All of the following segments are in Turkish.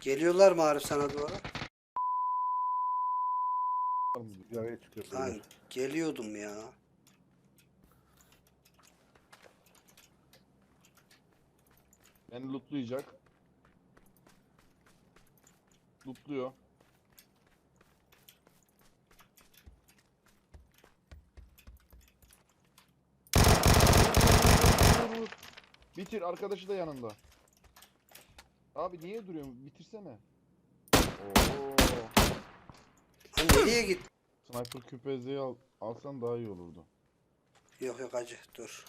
Geliyorlar mı Arif sana doğru? Çıkıyor. Lan geliyordum ya. Beni lootlayacak. Lootluyor. Bitir arkadaşı da yanında. Abi niye duruyorsun? Bitirsene. Oo. Lan nereye git? Sniper küpezeyi al, alsan daha iyi olurdu. Yok yok acı dur.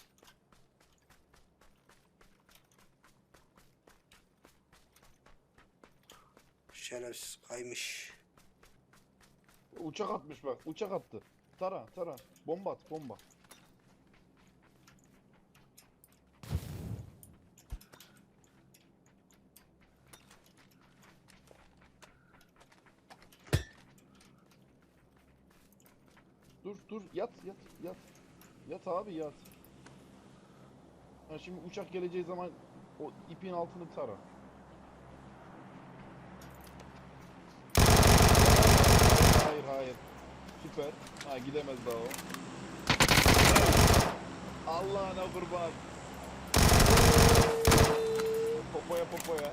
Şerefsiz kaymış. Uçak atmış bak. Uçak attı. Tara tara. Bomba at bomba. Dur dur yat yat yat. Yat abi yat. Ha şimdi uçak geleceği zaman o ipin altını tara. Hayır hayır. Süper. Ha gidemez daha o. Allah'ına kurban. Popoya popoya.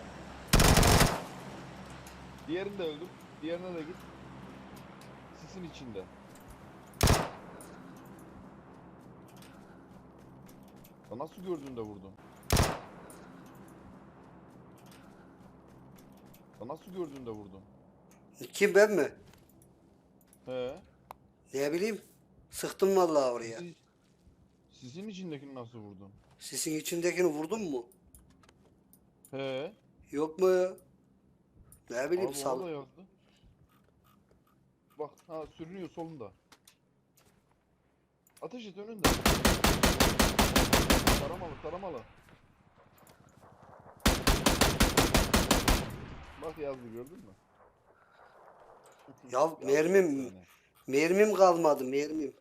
Diğerini de öldür. Diğerine de git. Sisin içinde. Ya nasıl gördün de vurdun? Ya nasıl gördün de vurdun? Kim ben mi? He. Ne bileyim. Sıktım vallahi oraya. Sisin, sisin içindekini nasıl vurdun? Sisin içindekini vurdun mu? He. Yok mu ya? Ne bileyim Abi sal. yazdı. Bak ha sürünüyor solunda. Ateş et önünde. Taramalı taramalı. Bak yazdı gördün mü? Ya mermim-. Mermim kalmadı mermim.